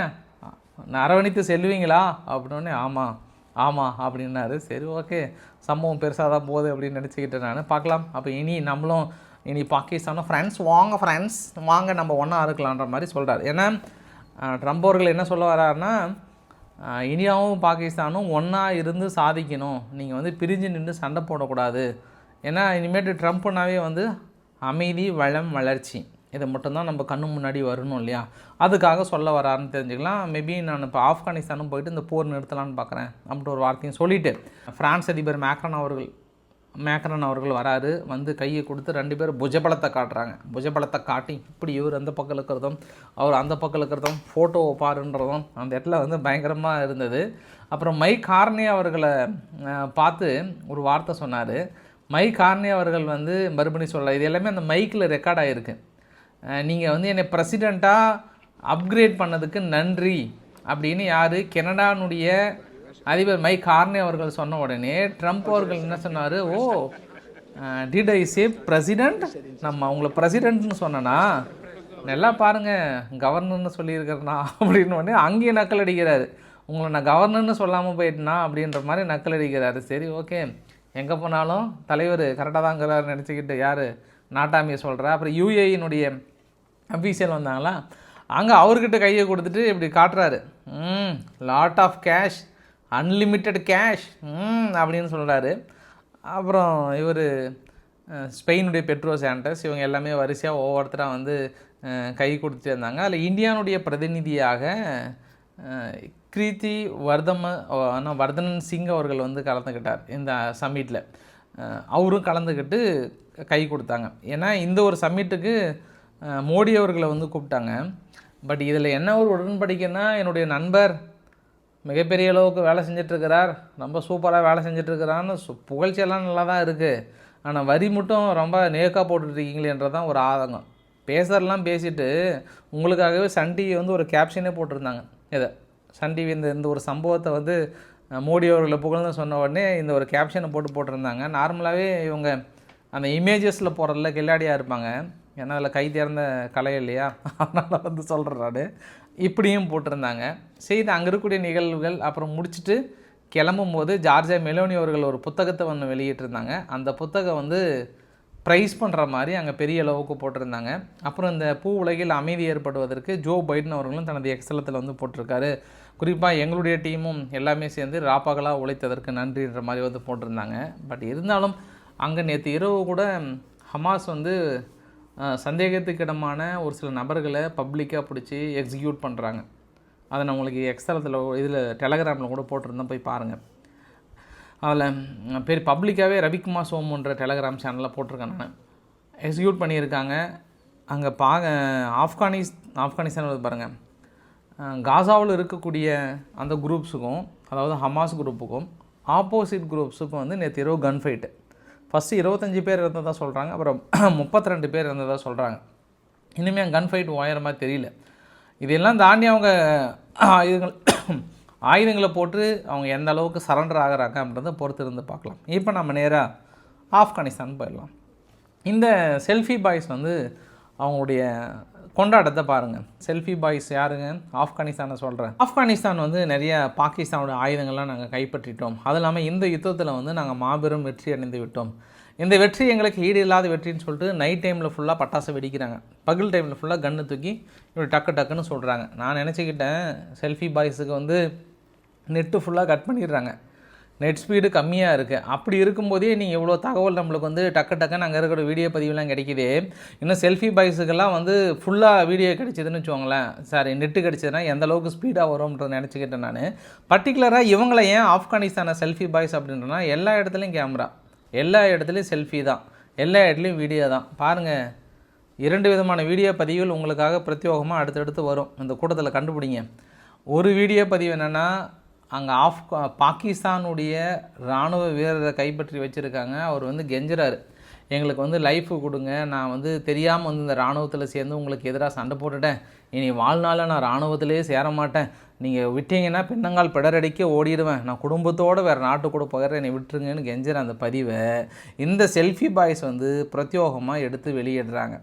Speaker 1: நான் அரவணைத்து செல்லுவீங்களா? அப்படின்னே ஆமாம் ஆமாம் அப்படின்னாரு. சரி ஓகே. சம்பவம் பெருசாக தான் போகுது அப்படின்னு நினச்சிக்கிட்டேன் நான். பார்க்கலாம். அப்போ இனி நம்மளும் இனி பாகிஸ்தானும் ஃப்ரெண்ட்ஸ் வாங்க ஃப்ரெண்ட்ஸ் வாங்க நம்ம ஒன்றா இருக்கலான்ற மாதிரி சொல்கிறார் ஏன்னா ட்ரம்ப் அவர்கள் என்ன சொல்ல வர்றாருன்னா அஹ், இந்தியாவும் பாகிஸ்தானும் ஒன்றா இருந்து சாதிக்கணும். நீங்கள் வந்து பிரிஞ்சு நின்று சண்டை போடக்கூடாது. ஏன்னா இனிமேட்டு ட்ரம்ப்னாவே வந்து அமைதி வளம் வளர்ச்சி. இதை மட்டும்தான் நம்ம கண்ணு முன்னாடி வரணும் இல்லையா? அதுக்காக சொல்ல வராருன்னு தெரிஞ்சுக்கலாம். மேபி நான் இப்போ ஆப்கானிஸ்தானும் போயிட்டு இந்த போர் நிறுத்தலான்னு பார்க்குறேன் அப்படின்ற ஒரு வார்த்தையும் சொல்லிவிட்டு ஃப்ரான்ஸ் அதிபர் மேக்ரன் அவர்கள் மேக்ரன் அவர்கள் வராரு. வந்து கையை கொடுத்து ரெண்டு பேரும் புஜபலத்தை காட்டுறாங்க. புஜபலத்தை காட்டி இப்படி இவர் அந்த பக்கம் இருக்கிறதும் அவர் அந்த பக்கம் இருக்கிறதும் ஃபோட்டோ பாருன்றதும் அந்த இடத்துல வந்து பயங்கரமாக இருந்தது. அப்புறம் மை கார்னே அவர்களை பார்த்து ஒரு வார்த்தை சொன்னார். மை கார்னே அவர்கள் வந்து மறுபடியும் சொல்ல இது எல்லாமே அந்த மைக்கில் ரெக்கார்ட் ஆகிருக்கு நீங்கள் வந்து என்னை பிரசிடெண்ட்டாக அப்கிரேட் பண்ணதுக்கு நன்றி அப்படின்னு யார்? கெனடானுடைய அதிபர் மை கார்னே அவர்கள் சொன்ன உடனே ட்ரம்ப் அவர்கள் என்ன சொன்னார்? ஓ டிட் ஐ சே பிரசிடெண்ட் நம்ம அவங்கள பிரசிடெண்ட்னு சொன்னனா? நல்லா பாருங்கள் கவர்னர்னு சொல்லியிருக்கிறேன்னா அப்படின்னு உடனே அங்கேயே நக்கல் அடிக்கிறாரு. உங்களை நான் கவர்னர்னு சொல்லாமல் போயிட்டேனா அப்படின்ற மாதிரி நக்கல் அடிக்கிறாரு. சரி ஓகே. எங்கே போனாலும் தலைவர் கரெக்டாக தாங்கிறாரு நினச்சிக்கிட்டு யார்? நாட்டாமியை சொல்கிறா அப்புறம் யூஏயினுடைய அஃபீஷியல் வந்தாங்களா? அங்கே அவர்கிட்ட கையை கொடுத்துட்டு இப்படி காட்டுறாரு. ம் lot of cash unlimited cash hmm அப்படின்னு சொல்கிறாரு அப்புறம் இவர் ஸ்பெயினுடைய பெட்ரோ சாண்டஸ் இவங்க எல்லாமே வரிசையாக ஒவ்வொருத்தராக வந்து கை கொடுத்துட்டே இருந்தாங்க. அதில் இந்தியானுடைய பிரதிநிதியாக அஹ், கிருதி வர்தம ஆனால் வர்தனன் சிங் அவர்கள் வந்து கலந்துக்கிட்டார் இந்த சம்மிட்டில் அவரும் கலந்துக்கிட்டு கை கொடுத்தாங்க. ஏன்னா இந்த ஒரு சம்மிட்டுக்கு மோடி அவர்களை வந்து கூப்பிட்டாங்க. பட் இதில் என்ன ஒரு உடன்படிக்கைன்னா என்னுடைய நண்பர் மிகப்பெரிய அளவுக்கு வேலை செஞ்சிட்ருக்கிறார். ரொம்ப சூப்பராக வேலை செஞ்சிட்ருக்கிறான்னு சு புகழ்ச்சியெல்லாம் நல்லா தான் இருக்குது ஆனால் வரி மட்டும் ரொம்ப நேக்காக போட்டுட்ருக்கீங்களேன்றதான் ஒரு ஆதங்கம். பேசுறதெல்லாம் பேசிட்டு உங்களுக்காகவே சன் டிவி வந்து ஒரு கேப்ஷனே போட்டிருந்தாங்க. இதை சன் டிவி இந்த இந்த ஒரு சம்பவத்தை வந்து மோடி அவர்களை புகழ்ந்து சொன்ன உடனே இந்த ஒரு கேப்ஷனை போட்டு போட்டிருந்தாங்க. நார்மலாகவே இவங்க அந்த இமேஜஸில் போகிறதுல கில்லாடியாக இருப்பாங்க. ஏன்னா அதில் கை தேர்ந்த கலை இல்லையா? அதனால் வந்து சொல்கிறாரு இப்படியும் போட்டிருந்தாங்க. செய்து அங்கே இருக்கக்கூடிய நிகழ்வுகள். அப்புறம் முடிச்சுட்டு கிளம்பும் போது ஜார்ஜா மெலோனி அவர்கள் ஒரு புத்தகத்தை ஒன்று வெளியிட்டிருந்தாங்க. அந்த புத்தகம் வந்து ப்ரைஸ் பண்ணுற மாதிரி அங்கே பெரிய அளவுக்கு போட்டிருந்தாங்க. அப்புறம் இந்த பூ உலகில் அமைதி ஏற்படுவதற்கு ஜோ பைடன் அவர்களும் தனது எக்ஸலத்தில் வந்து போட்டிருக்காரு. குறிப்பாக எங்களுடைய டீமும் எல்லாமே சேர்ந்து ராப்பகலாக உழைத்ததற்கு நன்றின்ற மாதிரி வந்து போட்டிருந்தாங்க. பட் இருந்தாலும் அங்கே நேற்று இரவு கூட ஹமாஸ் வந்து சந்தேகத்துக்கிடமான ஒரு சில நபர்களை பப்ளிக்காக பிடிச்சி எக்ஸிக்யூட் பண்ணுறாங்க அதை நான் உங்களுக்கு எக்ஸ்தலத்தில் இதில் டெலகிராமில் கூட போட்டிருந்தேன். போய் பாருங்கள் அதில் பேர் பப்ளிக்காகவே ரவிக்குமார் சோமுன்ற டெலகிராம் சேனலில் போட்டிருக்கேன் நான். எக்ஸிக்யூட் பண்ணியிருக்காங்க. அங்கே பா ஆப்கானிஸ் ஆப்கானிஸ்தான் பாருங்கள் காசாவில் இருக்கக்கூடிய அந்த குரூப்ஸுக்கும் அதாவது ஹமாஸ் குரூப்புக்கும் ஆப்போசிட் குரூப்ஸுக்கும் வந்து நேற்று இரவு கன் ஃபைட்டு ஃபஸ்ட்டு இருபத்தஞ்சி பேர் இருந்ததாக சொல்கிறாங்க அப்புறம் முப்பத்தி ரெண்டு பேர் இருந்ததாக சொல்கிறாங்க இனிமேல் கன் ஃபைட் ஓயற மாதிரி தெரியல. இதெல்லாம் தாண்டி அவங்க ஆயுதங்கள் ஆயுதங்களை போட்டு அவங்க எந்த அளவுக்கு சரண்டர் ஆகிறாங்க அப்படின்றத பொறுத்து இருந்து பார்க்கலாம். இப்போ நம்ம நேராக ஆப்கானிஸ்தான் போயிடலாம். இந்த செல்ஃபி பாய்ஸ் வந்து அவங்களுடைய கொண்டாட்டத்தை பாருங்கள் செல்ஃபி பாய்ஸ் யாருங்க? ஆப்கானிஸ்தானை சொல்கிறேன் ஆப்கானிஸ்தான் வந்து நிறைய பாகிஸ்தானோட ஆயுதங்கள்லாம் நாங்கள் கைப்பற்றிட்டோம். அது இல்லாமல் இந்த யுத்தத்தில் வந்து நாங்கள் மாபெரும் வெற்றி அடைந்து விட்டோம். இந்த வெற்றி எங்களுக்கு ஈடு இல்லாத வெற்றின்னு சொல்லிட்டு நைட் டைமில் ஃபுல்லாக பட்டாசு வெடிக்கிறாங்க. பகல் டைமில் ஃபுல்லாக கன்று தூக்கி இப்படி டக்கு டக்குன்னு சொல்கிறாங்க நான் நினச்சிக்கிட்டேன் செல்ஃபி பாய்ஸுக்கு வந்து நெட்டு ஃபுல்லாக கட் பண்ணிடுறாங்க. நெட் ஸ்பீடு கம்மியாக இருக்குது அப்படி இருக்கும்போதே நீங்கள் இவ்வளோ தகவல் நம்மளுக்கு வந்து டக்கு டக்குன்னு அங்கே இருக்கிற வீடியோ பதிவுலாம் கிடைக்கிது. இன்னும் செல்ஃபி பாய்ஸுக்கெல்லாம் வந்து ஃபுல்லாக வீடியோ கிடைச்சிதுன்னு வச்சுக்கோங்களேன். சாரி நெட்டு கிடைச்சதுன்னா எந்த அளவுக்கு ஸ்பீடாக வரும்ன்றது நினச்சிக்கிட்டேன் நான். பர்டிகுலராக இவங்களை ஏன் ஆப்கானிஸ்தானை செல்ஃபி பாய்ஸ் அப்படின்றனா எல்லா இடத்துலையும் கேமரா எல்லா இடத்துலையும் செல்ஃபி தான். எல்லா இடத்துலையும் வீடியோ தான். பாருங்கள் இரண்டு விதமான வீடியோ பதிவுகள் உங்களுக்காக பிரத்யோகமாக அடுத்தடுத்து வரும். இந்த கூட்டத்தில் கண்டுபிடிங்க. ஒரு வீடியோ பதிவு என்னென்னா அங்கே ஆஃப் பாகிஸ்தானுடைய இராணுவ வீரரை கைப்பற்றி வச்சுருக்காங்க. அவர் வந்து கெஞ்சுறாரு. எங்களுக்கு வந்து லைஃபு கொடுங்க. நான் வந்து தெரியாமல் வந்து இந்த இராணுவத்தில் சேர்ந்து உங்களுக்கு எதிராக சண்டை போட்டுட்டேன். இனி வாழ்நாளில் நான் இராணுவத்திலேயே சேர மாட்டேன். நீங்கள் விட்டீங்கன்னா பின்னங்கால் பிடரடிக்க ஓடிடுவேன். நான் குடும்பத்தோடு வேறு நாட்டு கூட போகிறேன். என்னை விட்டுருங்கன்னு கெஞ்சுற அந்த பதிவை இந்த செல்ஃபி பாய்ஸ் வந்து பிரத்யோகமாக எடுத்து வெளியிடுறாங்க.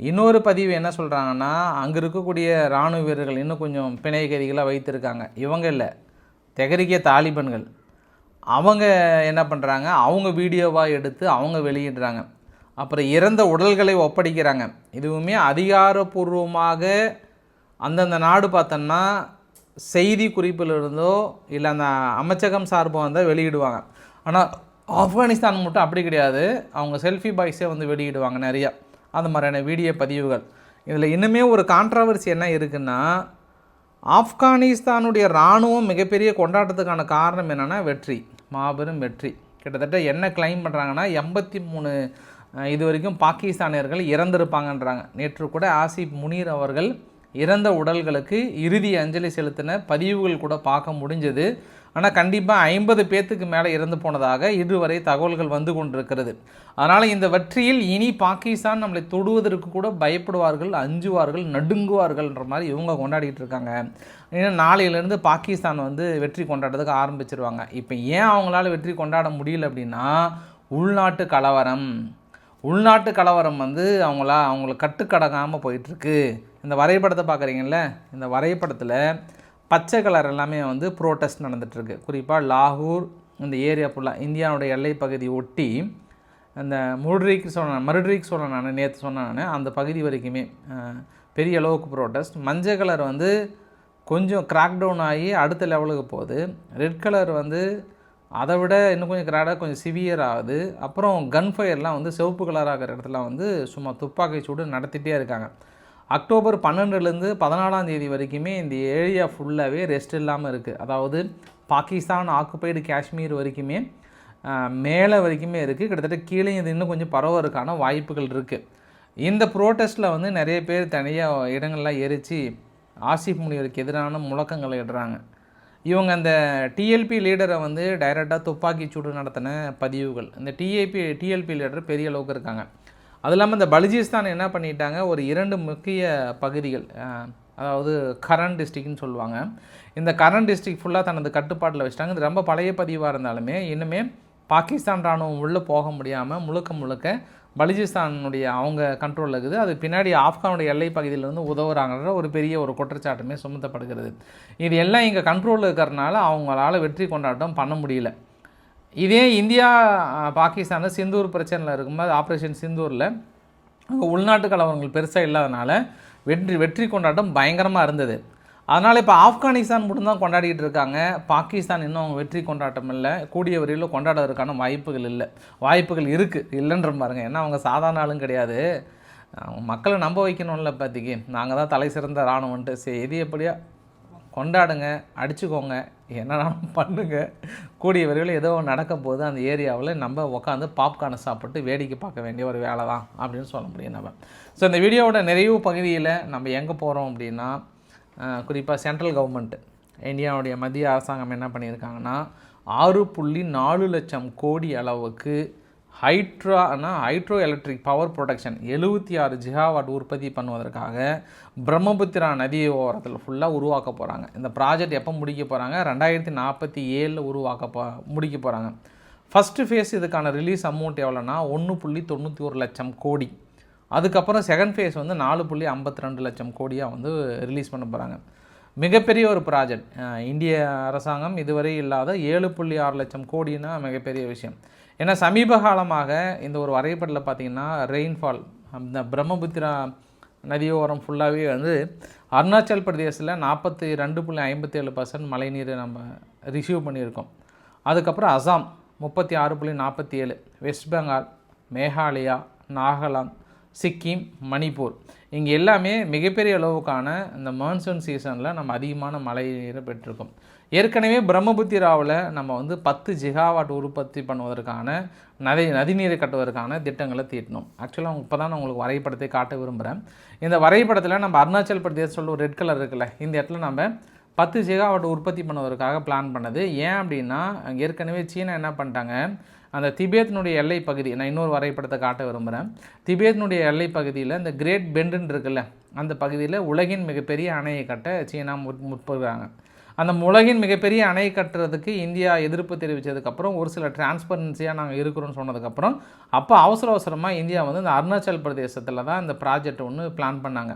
Speaker 1: இன்னொரு பதிவு என்ன சொல்கிறாங்கன்னா அங்கே இருக்கக்கூடிய இராணுவ வீரர்கள் இன்னும் கொஞ்சம் பிணை கைதிகளாக வைத்திருக்காங்க. இவங்க இல்லை. தெகரிக்க தாலிபன்கள். அவங்க என்ன பண்ணுறாங்க அவங்க வீடியோவாக எடுத்து அவங்க வெளியிடுறாங்க. அப்புறம் இறந்த உடல்களை ஒப்படைக்கிறாங்க. இதுவுமே அதிகாரப்பூர்வமாக அந்தந்த நாடு பார்த்தோன்னா செய்தி குறிப்பிலிருந்தோ இல்லை அந்த அமைச்சகம் சார்பாக வந்தால் வெளியிடுவாங்க. ஆனால் ஆப்கானிஸ்தான் மட்டும் அப்படி கிடையாது. அவங்க செல்ஃபி பாய்ஸே வந்து வெளியிடுவாங்க நிறையா. அந்த மாதிரியான வீடியோ பதிவுகள். இதில் இன்னுமே ஒரு கான்ட்ரவர்சி என்ன இருக்குன்னா ஆப்கானிஸ்தானுடைய இராணுவம் மிகப்பெரிய கொண்டாட்டத்துக்கான காரணம் என்னென்னா வெற்றி மாபெரும் வெற்றி. கிட்டத்தட்ட என்ன கிளைம் பண்ணுறாங்கன்னா எண்பத்தி மூணு இது வரைக்கும் பாகிஸ்தானியர்கள் இறந்திருப்பாங்கன்றாங்க. நேற்று கூட ஆசிப் முனீர் அவர்கள் இறந்த உடல்களுக்கு இறுதி அஞ்சலி செலுத்தின பதிவுகள் கூட பார்க்க முடிஞ்சது. ஆனால் கண்டிப்பாக ஐம்பது பேர்த்துக்கு மேலே இறந்து போனதாக இதுவரை தகவல்கள் வந்து கொண்டிருக்கிறது. அதனால் இந்த வெற்றியில் இனி பாகிஸ்தான் நம்மளை தொடுவதற்கு கூட பயப்படுவார்கள் அஞ்சுவார்கள் நடுங்குவார்கள்ன்ற மாதிரி இவங்க கொண்டாடிட்டு இருக்காங்க. ஏன்னா நாளையிலேருந்து பாகிஸ்தான் வந்து வெற்றி கொண்டாடுறதுக்கு ஆரம்பிச்சிருவாங்க. இப்போ ஏன் அவங்களால வெற்றி கொண்டாட முடியல அப்படின்னா உள்நாட்டு கலவரம். உள்நாட்டு கலவரம் வந்து அவங்களா அவங்களுக்கு கட்டுக்கடங்காமல் போயிட்டுருக்கு இந்த வரைபடத்தை பார்க்குறீங்கல்ல இந்த வரைபடத்தில் பச்சை கலர் எல்லாமே வந்து ப்ரோட்டஸ்ட் நடந்துகிட்ருக்கு குறிப்பாக லாகூர் இந்த ஏரியா ஃபுல்லாக இந்தியாவுடைய எல்லை பகுதி ஒட்டி அந்த முர்ட்ரிக் சொன்ன மருட்ரிக் சொன்ன நான் நேற்று சொன்னேன் நான் அந்த பகுதி வரைக்குமே பெரிய அளவுக்கு ப்ரோட்டஸ்ட் மஞ்சள் கலர் வந்து கொஞ்சம் கிராக் டவுன் ஆகி அடுத்த லெவலுக்கு போகுது. ரெட் கலர் வந்து அதை விட இன்னும் கொஞ்சம் கிராடாக கொஞ்சம் சிவியர் ஆகுது. அப்புறம் கன் ஃபயர்லாம் வந்து சிவப்பு கலராகிற இடத்துல வந்து சும்மா துப்பாக்கி சூடு நடத்திட்டே இருக்காங்க. அக்டோபர் பன்னெண்டுலேருந்து பதினாலாம் தேதி வரைக்குமே இந்த ஏரியா ஃபுல்லாகவே ரெஸ்ட் இல்லாமல் இருக்குது அதாவது பாகிஸ்தான் ஆக்குப்பைடு காஷ்மீர் வரைக்குமே மேலே வரைக்குமே இருக்குது கிட்டத்தட்ட கீழே இது இன்னும் கொஞ்சம் பரவறதுக்கான வாய்ப்புகள் இருக்குது இந்த ப்ரோட்டஸ்ட்டில் வந்து நிறைய பேர் தனியாக இடங்கள்லாம் எரித்து ஆசிஃப் முனிவருக்கு எதிரான முழக்கங்களை இடுறாங்க. இவங்க அந்த டிஎல்பி லீடரை வந்து டைரெக்டாக துப்பாக்கி சூடு நடத்தின பதிவுகள். இந்த டிஏபி டிஎல்பி லீடர் பெரிய அளவுக்கு இருக்காங்க. அது இல்லாமல் இந்த பலுஜிஸ்தான் என்ன பண்ணிட்டாங்க? ஒரு இரண்டு முக்கிய பகுதிகள் அதாவது கரண் டிஸ்ட்ரிக்ட்னு சொல்லுவாங்க. இந்த கரண் டிஸ்ட்ரிக் ஃபுல்லாக தனது கட்டுப்பாட்டில் வச்சுட்டாங்க. இது ரொம்ப பழைய பதிவாக இருந்தாலுமே இன்னுமே பாகிஸ்தான் இராணுவம் உள்ளே போக முடியாமல் முழுக்க முழுக்க பலுஜிஸ்தானுடைய அவங்க கண்ட்ரோலில் இருக்குது. அது பின்னாடி ஆப்கானுடைய எல்லை பகுதியிலேருந்து உதவுறாங்கன்ற ஒரு பெரிய ஒரு குற்றச்சாட்டுமே சுமத்தப்படுகிறது. இது எல்லாம் இங்கே கண்ட்ரோலில் இருக்கிறனால அவங்களால வெற்றி கொண்டாட்டம் பண்ண முடியல. இதே இந்தியா பாகிஸ்தானில் சிந்தூர் பிரச்சனையில் இருக்கும்போது ஆப்ரேஷன் சிந்தூரில் அங்கே உள்நாட்டு கலவரங்கள் பெருசாக இல்லாதனால வெற்றி வெற்றி கொண்டாட்டம் பயங்கரமாக இருந்தது. அதனால் இப்போ ஆப்கானிஸ்தான் மட்டும்தான் கொண்டாடிக்கிட்டு இருக்காங்க. பாகிஸ்தான் இன்னும் அவங்க வெற்றி கொண்டாட்டம் இல்லை. கூடிய வரையில் கொண்டாடுறதுக்கான வாய்ப்புகள் இல்லை. வாய்ப்புகள் இருக்குது இல்லைன்ற பாருங்கள் ஏன்னா அவங்க சாதாரண ஆளும் கிடையாது. மக்களை நம்ப வைக்கணும்ல பார்த்திக்கு நாங்கள் தான் தலை சிறந்த இராணுவன்ட்டு சரி எது எப்படியா கொண்டாடுங்க அடிச்சுக்கோங்க என்னென்னாலும் பண்ணுங்கள் கூடிய விரைவில் ஏதோ நடக்க போது அந்த ஏரியாவில். நம்ம உட்காந்து பாப்கார்னை சாப்பிட்டு வேடிக்கை பார்க்க வேண்டிய ஒரு வேலை தான் அப்படின்னு சொல்ல முடியும் நம்ம. ஸோ இந்த வீடியோவோட நிறைவு பகுதியில் நம்ம எங்கே போகிறோம் அப்படின்னா குறிப்பாக சென்ட்ரல் கவர்மெண்ட் இந்தியாவுடைய மத்திய அரசாங்கம் என்ன பண்ணியிருக்காங்கன்னா ஆறு புள்ளி நாலு லட்சம் கோடி அளவுக்கு ஹைட்ரானா ஹைட்ரோ எலக்ட்ரிக் பவர் ப்ரொடக்ஷன் எழுபத்தி ஆறு ஜிகாவாட் உற்பத்தி பண்ணுவதற்காக பிரம்மபுத்திரா நதி ஓரத்தில் ஃபுல்லாக உருவாக்க போகிறாங்க இந்த ப்ராஜெக்ட் எப்போ முடிக்க போகிறாங்க ரெண்டாயிரத்தி நாற்பத்தி ஏழில் உருவாக்க போ முடிக்க போகிறாங்க ஃபஸ்ட்டு ஃபேஸ் இதுக்கான ரிலீஸ் அமௌண்ட் எவ்வளோனா ஒன்று புள்ளி தொண்ணூற்றி ஒரு லட்சம் கோடி. அதுக்கப்புறம் செகண்ட் ஃபேஸ் வந்து நாலு புள்ளி ஐம்பத்தி ரெண்டு லட்சம் கோடியாக வந்து ரிலீஸ் பண்ண போகிறாங்க மிகப்பெரிய ஒரு ப்ராஜெக்ட் இந்திய அரசாங்கம் இதுவரை இல்லாத ஏழு புள்ளி ஆறு லட்சம் கோடினா மிகப்பெரிய விஷயம். ஏன்னா சமீப காலமாக இந்த ஒரு வரைபடத்தில் பார்த்திங்கன்னா ரெயின்ஃபால் அந்த பிரம்மபுத்திரா நதியோரம் ஃபுல்லாகவே வந்து அருணாச்சல் பிரதேசத்தில் நாற்பத்தி ரெண்டு புள்ளி ஐம்பத்தி ஏழு பர்சன்ட் மழைநீரை நம்ம ரிசீவ் பண்ணியிருக்கோம். அதுக்கப்புறம் அசாம் முப்பத்தி ஆறு புள்ளி நாற்பத்தி ஏழு வெஸ்ட் பெங்கால் மேகாலயா நாகாலாந்து சிக்கிம் மணிப்பூர். இங்கே எல்லாமே மிகப்பெரிய அளவுக்கான இந்த மான்சூன் சீசனில் நம்ம அதிகமான மழை நீரை பெற்றிருக்கோம். ஏற்கனவே பிரம்மபுத்திராவில் நம்ம வந்து பத்து ஜிகாவாட் உற்பத்தி பண்ணுவதற்கான நதி நதிநீரை கட்டுவதற்கான திட்டங்களை தீட்டணும் ஆக்சுவலாக இப்போ தான் நான் உங்களுக்கு வரைபடத்தை காட்ட விரும்புகிறேன் இந்த வரைபடத்தில் நம்ம அருணாச்சல் பிரதேசத்தில் சொல்ல ஒரு ரெட் கலர் இருக்குல்ல இந்த இடத்துல நம்ம பத்து ஜிகாவாட் உற்பத்தி பண்ணுவதற்காக பிளான் பண்ணது. ஏன் அப்படின்னா ஏற்கனவே சீனா என்ன பண்ணிட்டாங்க? அந்த திபேத்தினுடைய எல்லை பகுதி நான் இன்னொரு வரைபடத்தை காட்ட விரும்புகிறேன் திபேத்தினுடைய எல்லை பகுதியில் இந்த கிரேட் பெண்டுன்னு இருக்குல்ல அந்த பகுதியில் உலகின் மிகப்பெரிய அணையை கட்ட சீனா முற் முற்படுறாங்க. அந்த உலகின் மிகப்பெரிய அணை கட்டுறதுக்கு இந்தியா எதிர்ப்பு தெரிவித்ததுக்கப்புறம் ஒரு சில டிரான்ஸ்பரன்சியாக நாங்கள் இருக்கிறோன்னு சொன்னதுக்கப்புறம் அப்போ அவசர அவசரமாக இந்தியா வந்து இந்த அருணாச்சல் பிரதேசத்தில் தான் இந்த ப்ராஜெக்ட் ஒன்று பிளான் பண்ணாங்க.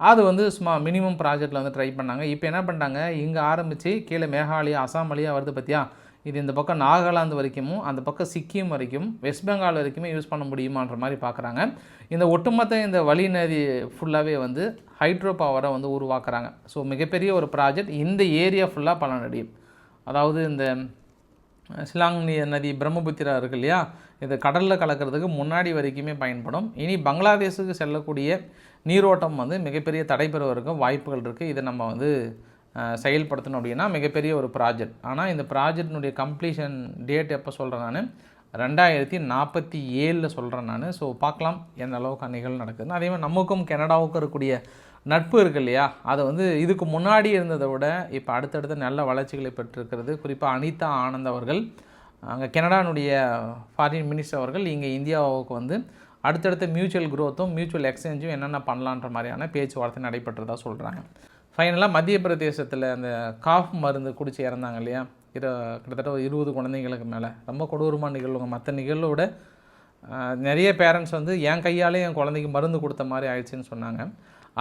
Speaker 1: அது வந்து சும்மா மினிமம் ப்ராஜெக்டில் வந்து ட்ரை பண்ணாங்க. இப்போ என்ன பண்ணிட்டாங்க இங்கே ஆரம்பித்து கீழே மேகாலயா அசாம் வழியாக வருது பார்த்தியா இது இந்த பக்கம் நாகாலாந்து வரைக்கும் அந்த பக்கம் சிக்கிம் வரைக்கும் வெஸ்ட் பெங்கால் வரைக்குமே யூஸ் பண்ண முடியுமான்ற மாதிரி பார்க்குறாங்க இந்த ஒட்டுமொத்த இந்த வழி நதி ஃபுல்லாகவே வந்து ஹைட்ரோ பவரை வந்து உருவாக்குறாங்க. ஸோ மிகப்பெரிய ஒரு ப்ராஜெக்ட் இந்த ஏரியா ஃபுல்லாக பலனடையும். அதாவது இந்த சிலாங் நதி பிரம்மபுத்திரா இருக்கு இல்லையா? இது கடலில் கலக்கிறதுக்கு முன்னாடி வரைக்குமே பயன்படும். இனி பங்களாதேஷுக்கு செல்லக்கூடிய நீரோட்டம் வந்து மிகப்பெரிய தடைபெறுவதற்கும் வாய்ப்புகள் இருக்குது இதை நம்ம வந்து செயல்படுத்தணும் அப்படின்னா மிகப்பெரிய ஒரு ப்ராஜெக்ட். ஆனால் இந்த ப்ராஜெக்டினுடைய கம்ப்ளீஷன் டேட் எப்போ சொல்கிறேன் நான்? ரெண்டாயிரத்தி நாற்பத்தி ஏழில் சொல்கிறேன் நான். ஸோ பார்க்கலாம் எந்த அளவுக்கு நிகழ்வு நடக்குதுன்னு. அதே மாதிரி நமக்கும் கனடாவுக்கும் இருக்கக்கூடிய நட்பு இருக்கு இல்லையா? அதை வந்து இதுக்கு முன்னாடி இருந்ததை விட இப்போ அடுத்தடுத்த நல்ல வளர்ச்சிகளை பெற்றிருக்கிறது. குறிப்பாக அனிதா ஆனந்த் அவர்கள். அங்கே கனடானுடைய ஃபாரின் மினிஸ்டர் அவர்கள் இங்கே இந்தியாவுக்கு வந்து அடுத்தடுத்த மியூச்சுவல் குரோத்தும் மியூச்சுவல் எக்ஸ்சேஞ்சும் என்னென்ன பண்ணலான்ற மாதிரியான பேச்சுவார்த்தை நடைபெற்றதாக சொல்கிறாங்க ஃபைனலாக மத்திய பிரதேசத்தில் அந்த காஃப் மருந்து குடித்து இறந்தாங்க இல்லையா? இர கிட்டத்தட்ட ஒரு இருபது குழந்தைங்களுக்கு மேலே. ரொம்ப கொடூரமாக நிகழ்வுங்க. மற்ற நிகழ்வோட நிறைய பேரண்ட்ஸ் வந்து என் கையாலே என் குழந்தைக்கு மருந்து கொடுத்த மாதிரி ஆயிடுச்சுன்னு சொன்னாங்க.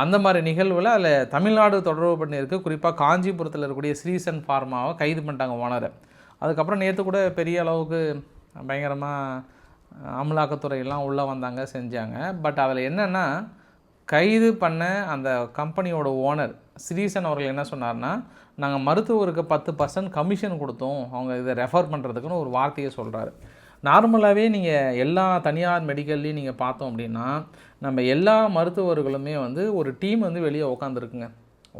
Speaker 1: அந்த மாதிரி நிகழ்வில் அதில் தமிழ்நாடு தொடர்பு பண்ணியிருக்கு. குறிப்பாக காஞ்சிபுரத்தில் இருக்கக்கூடிய ஸ்ரீசன் ஃபார்மாவை கைது பண்ணிட்டாங்க ஓனரை. அதுக்கப்புறம் நேற்று கூட பெரிய அளவுக்கு பயங்கரமாக அமலாக்கத்துறையெல்லாம் உள்ளே வந்தாங்க செஞ்சாங்க. பட் அதில் என்னென்னா கைது பண்ண அந்த கம்பெனியோட ஓனர் ஸ்ரீசன் அவர்கள் என்ன சொன்னார்னா நாங்கள் மருத்துவருக்கு பத்து பர்சன்ட் கமிஷன் கொடுத்தோம். அவங்க இதை ரெஃபர் பண்ணுறதுக்குன்னு ஒரு வார்த்தையை சொல்கிறாரு நார்மலாகவே நீங்கள் எல்லா தனியார் மெடிக்கல்லையும் நீங்கள் பார்த்தோம் அப்படின்னா நம்ம எல்லா மருத்துவர்களுமே வந்து ஒரு டீம் வந்து வெளியே உட்காந்துருக்குங்க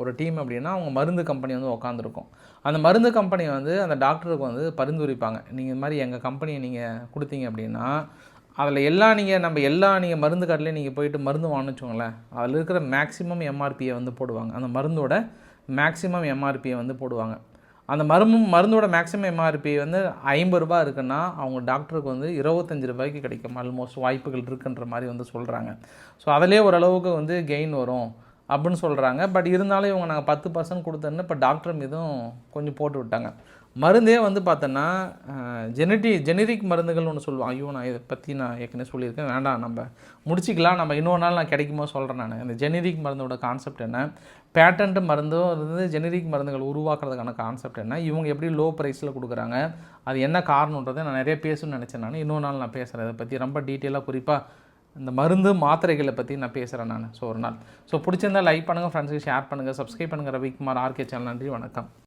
Speaker 1: ஒரு டீம் அப்படின்னா அவங்க மருந்து கம்பெனி வந்து உட்காந்துருக்கும் அந்த மருந்து கம்பெனி வந்து அந்த டாக்டருக்கு வந்து பரிந்துரைப்பாங்க. நீங்கள் இது மாதிரி எங்கள் கம்பெனியை நீங்கள் கொடுத்தீங்க அப்படின்னா அதில் எல்லாம் நீங்கள் நம்ம எல்லா நீங்கள் மருந்து கடையிலையும் நீங்கள் போயிட்டு மருந்து வாங்கினோச்சுங்களேன் அதில் இருக்கிற மேக்ஸிமம் எம்ஆர்பியை வந்து போடுவாங்க. அந்த மருந்தோட மேக்ஸிமம் எம்ஆர்பியை வந்து போடுவாங்க. அந்த மருந்து மருந்தோட மேக்ஸிமம் எம்ஆர்பி வந்து ஐம்பது ரூபா இருக்குன்னா அவங்க டாக்டருக்கு வந்து இருபத்தஞ்சி ரூபாய்க்கு கிடைக்கும். ஆல்மோஸ்ட் வாய்ப்புகள் இருக்குன்ற மாதிரி வந்து சொல்கிறாங்க ஸோ அதிலே ஓரளவுக்கு வந்து கெயின் வரும் அப்படின்னு சொல்கிறாங்க பட் இருந்தாலும் இவங்க நாங்கள் பத்து பர்சன்ட் கொடுத்தோன்னு இப்போ டாக்டர் மீதும் கொஞ்சம் போட்டு விட்டாங்க. மருந்தே வந்து பார்த்தோன்னா ஜெனட்டி ஜெனரிக் மருந்துகள் ஒன்று சொல்லுவாங்க. ஐயோ நான் இதை பற்றி நான் ஏற்கனவே சொல்லியிருக்கேன். வேண்டாம் நம்ம முடிச்சிக்கலாம். நம்ம இன்னொரு நாள் நான் கிடைக்குமோ சொல்கிறேன் நான். இந்த ஜெனரிக் மருந்தோட கான்செப்ட் என்ன? பேட்டன்ட் மருந்தும் இருந்து ஜெனரிக் மருந்துகள் உருவாக்குறதுக்கான கான்செப்ட் என்ன? இவங்க எப்படி லோ ப்ரைஸில் கொடுக்குறாங்க? அது என்ன காரணன்றதை நான் நிறைய பேசணும்னு நினச்சேன் நான். இன்னொரு நாள் நான் பேசுகிறேன் இதை பற்றி ரொம்ப டீட்டெயிலாக குறிப்பாக இந்த மருந்து மாத்திரைகளை பற்றி நான் பேசுகிறேன் நான். ஸோ ஒரு நாள். ஸோ பிடிச்சிருந்தால் லைக் பண்ணுங்கள் ஃப்ரெண்ட்ஸுக்கு ஷேர் பண்ணுங்கள் சப்ஸ்கிரைப் பண்ணுங்கள் ரவிக்குமார் ஆர்கே சேனல் நன்றி வணக்கம்.